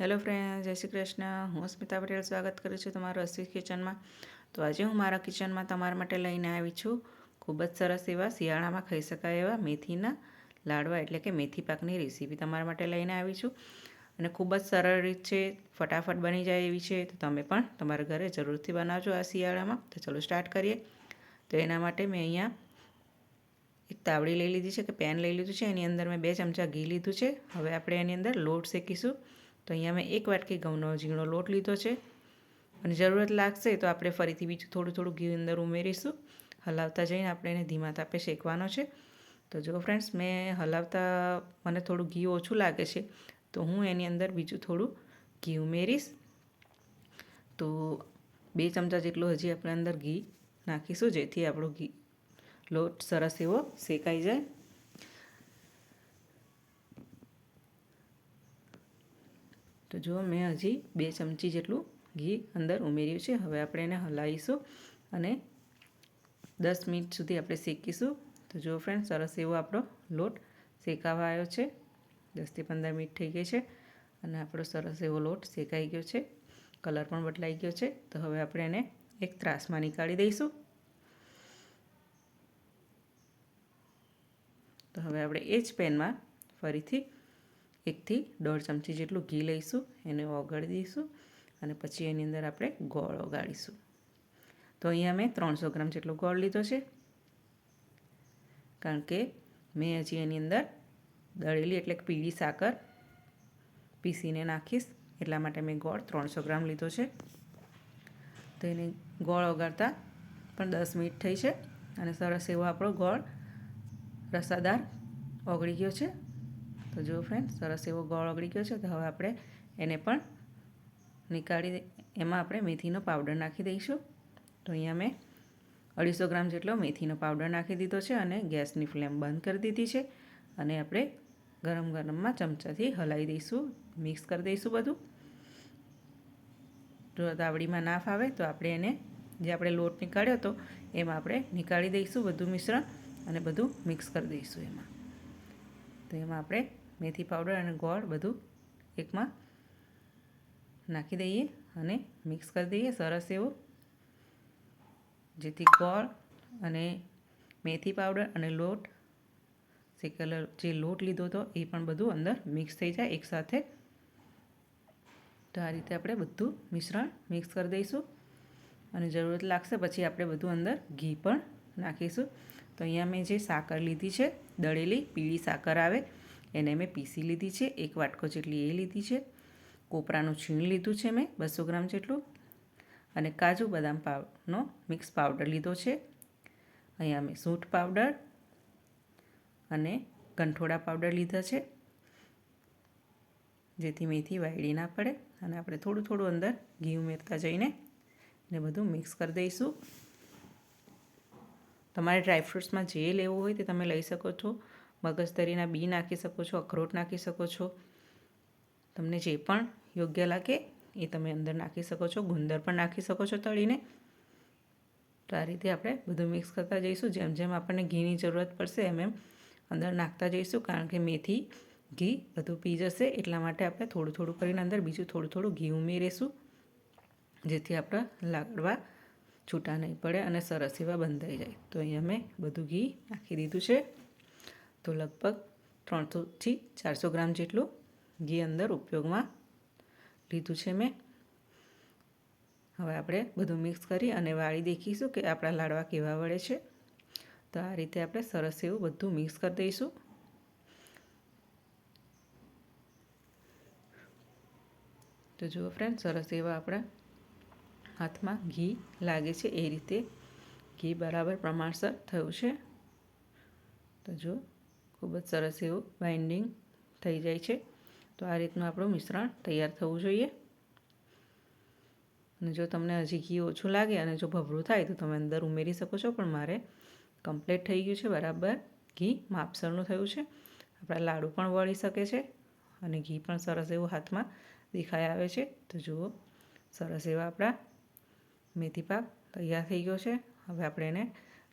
Hello friend જય શ્રી કૃષ્ણ. હું સ્મિતા પટેલ સ્વાગત કરું છું તમારું અશ્વિત કિચનમાં. તો આજે હું મારા કિચનમાં તમારા માટે લઈને આવી છું ખૂબ જ સરસ એવા શિયાળામાં ખાઈ શકાય એવા મેથીના લાડવા એટલે કે મેથી પાકની રેસીપી તમારા માટે લઈને આવી છું. અને ખૂબ જ સરળ રીત છે, ફટાફટ બની જાય એવી છે, તો તમે પણ તમારા ઘરે જરૂરથી બનાવજો આ શિયાળામાં. તો ચલો સ્ટાર્ટ કરીએ. તો એના માટે મેં અહીંયા એક તાવડી લઈ લીધી છે કે પેન લઈ લીધું છે. એની અંદર મેં બે ચમચા ઘી લીધું છે. હવે આપણે એની અંદર લોટ શેકીશું. તો અહીંયા મેં એક વાટકી ઘઉંનો ઝીણો લોટ લીધો છે. અને જરૂરત લાગશે તો આપણે ફરીથી બીજું થોડું થોડું ઘી અંદર ઉમેરીશું. હલાવતા જઈને આપણે એને ધીમા તાપે શેકવાનો છે. તો જો ફ્રેન્ડ્સ મેં હલાવતા મને થોડું ઘી ઓછું લાગે છે. તો હું એની અંદર બીજું થોડું ઘી ઉમેરીશ. તો બે ચમચા જેટલું હજી આપણે અંદર ઘી નાખીશું જેથી આપણું ઘી લોટ સરસ એવો શેકાઈ જાય. તો જુઓ, મેં હજી બે ચમચી જેટલું ઘી અંદર ઉમેર્યું છે. હવે આપણે એને હલાવીશું અને દસ મિનિટ સુધી આપણે શેકીશું. તો જુઓ ફ્રેન્ડ સરસ એવો આપણો લોટ શેકાવા આવ્યો છે. દસથી પંદર મિનિટ થઈ ગઈ છે અને આપણો સરસ એવો લોટ શેકાઈ ગયો છે. કલર પણ બદલાઈ ગયો છે. તો હવે આપણે એને એક ત્રાસમાં નીકાળી દઈશું. તો હવે આપણે એ જ પેનમાં ફરીથી એકથી દોઢ ચમચી જેટલું ઘી લઈશું, એને ઓગાળી દઈશું અને પછી એની અંદર આપણે ગોળ ઓગાળીશું. તો અહીંયા મેં ત્રણસો ગ્રામ જેટલો ગોળ લીધો છે. કારણ કે મેં હજી એની અંદર દળેલી એટલે પીળી સાકર પીસીને નાખીશ, એટલા માટે મેં ગોળ ત્રણસો ગ્રામ લીધો છે. તો એને ગોળ ઓગાળતા પણ દસ મિનિટ થઈ છે અને સરસ એવો આપણો ગોળ રસાદાર ઓગળી ગયો છે. તો જુઓ ફ્રેન્ડ સરસ એવો ગોળ ઓગળી ગયો છે, તો હવે આપણે એને પણ નીકાળી એમાં આપણે મેથીનો પાવડર નાખી દઈશું. તો અહીંયા મેં અઢીસો ગ્રામ જેટલો મેથીનો પાવડર નાખી દીધો છે અને ગેસની ફ્લેમ બંધ કરી દીધી છે. અને આપણે ગરમ ગરમમાં ચમચાથી હલાવી દઈશું, મિક્સ કરી દઈશું બધું. જો તાવડીમાં ના ફાવે, તો આપણે એને જે આપણે લોટ નીકાળ્યો હતો, એમાં આપણે નીકાળી દઈશું બધું મિશ્રણ અને બધું મિક્સ કરી દઈશું એમાં. તો એમાં આપણે મેથી પાવડર અને ગોળ બધું એકમાં નાખી દઈએ અને મિક્સ કરી દઈએ સરસ એવું. જેથી ગોળ અને મેથી પાવડર અને લોટ શેકેલો જે લોટ લીધો હતો એ પણ બધું અંદર મિક્સ થઈ જાય એકસાથે તો આ રીતે આપણે બધું મિશ્રણ મિક્સ કરી દઈશું. અને જરૂરત લાગશે પછી આપણે બધું અંદર ઘી પણ નાખીશું. તો અહીંયા મેં જે સાકર લીધી છે, દળેલી, પીળી સાકર આવે એને મેં પીસી લીધી છે, એક વાટકો જેટલી એ લીધી છે. કોપરાનું છીણ લીધું છે મેં, બસો ગ્રામ જેટલું. અને કાજુ બદામ પાવનો મિક્સ પાવડર લીધો છે. અહીંયા મેં સૂંઠ પાવડર અને ગંઠોડા પાવડર લીધા છે. જેથી મેથી વાયડી ના પડે અને આપણે થોડું થોડું અંદર ઘી ઉમેરતા જઈને ને બધું મિક્સ કરી દઈશું. તમારે ડ્રાયફ્રૂટ્સમાં જે લેવું હોય તે તમે લઈ શકો છો. મગજતરીના બી નાખી શકો છો, અખરોટ નાખી શકો છો. તમને જે પણ યોગ્ય લાગે એ તમે અંદર નાખી શકો છો, ગુંદર પણ નાખી શકો છો તળીને. તો આ રીતે આપણે બધું મિક્સ કરતા જઈશું. જેમ જેમ આપણને ઘીની જરૂરત પડશે એમ એમ અંદર નાખતા જઈશું, કારણ કે મેથી ઘી બધું પી જશે. એટલા માટે આપણે થોડું થોડું કરીને અંદર બીજું થોડું થોડું ઘી ઉમેરીશું, જેથી આપણા લાડવા છૂટા નહીં પડે અને સરસ એવા બંધાઈ જાય. તો અહીંયા મેં બધું ઘી નાખી દીધું છે. તો લગભગ ત્રણસોથી ચારસો ગ્રામ જેટલું ઘી અંદર ઉપયોગમાં લીધું છે મેં. હવે આપણે બધું મિક્સ કરી અને વાળી દેખીશું કે આપણા લાડવા કેવા વળે છે. તો આ રીતે આપણે સરસ એવું બધું મિક્સ કરી દઈશું. તો જુઓ ફ્રેન્ડ સરસ એવા આપણા હાથમાં ઘી લાગે છે. એ રીતે ઘી બરાબર પ્રમાણસર થયું છે. તો જો ખૂબ જ સરસ એવું બાઇન્ડિંગ થઈ જાય છે. તો આ રીતનું આપણું મિશ્રણ તૈયાર થવું જોઈએ. અને જો તમને હજી ઘી ઓછું લાગે અને જો ભભરું થાય તો તમે અંદર ઉમેરી શકો છો, પણ મારે કમ્પ્લીટ થઈ ગયું છે, બરાબર. ઘી માપસરનું થયું છે. આપણા લાડુ પણ વળી શકે છે અને ઘી પણ સરસ એવું હાથમાં દેખાઈ આવે છે. તો જુઓ, સરસ એવા આપણા મેથી પાક તૈયાર થઈ ગયો છે. હવે આપણે એને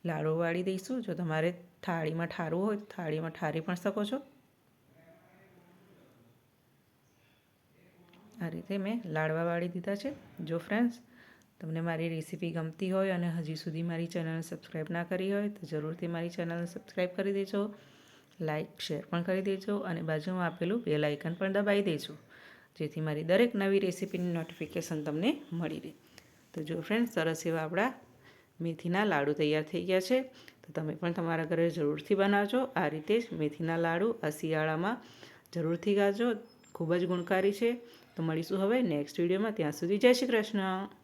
લાડુ વાળી દઈશું. જો તમારે થાળીમાં ઠારવું હોય તો થાળીમાં ઠારી પણ શકો છો. આ રીતે મેં લાડવા વાળી દીધા છે. જો ફ્રેન્ડ્સ તમને મારી રેસીપી ગમતી હોય અને હજી સુધી મારી ચેનલને સબસ્ક્રાઈબ ના કરી હોય તો જરૂરથી મારી ચેનલને સબસ્ક્રાઈબ કરી દેજો. લાઇક શેર પણ કરી દેજો અને બાજુમાં આપેલું બેલ આઇકન પણ દબાવી દેજો. જેથી મારી દરેક નવી રેસીપીની નોટિફિકેશન તમને મળી રહે. તો જો ફ્રેન્ડ્સ સરસ એવા આપણા મેથીના લાડુ તૈયાર થઈ ગયા છે. તો તમે પણ તમારા ઘરે જરૂરથી બનાવજો. આ રીતે જ મેથીના લાડુ આ શિયાળામાં જરૂરથી ગાજો ખૂબ જ ગુણકારી છે. તો મળીશું હવે નેક્સ્ટ વિડીયોમાં ત્યાં સુધી જય શ્રી કૃષ્ણ.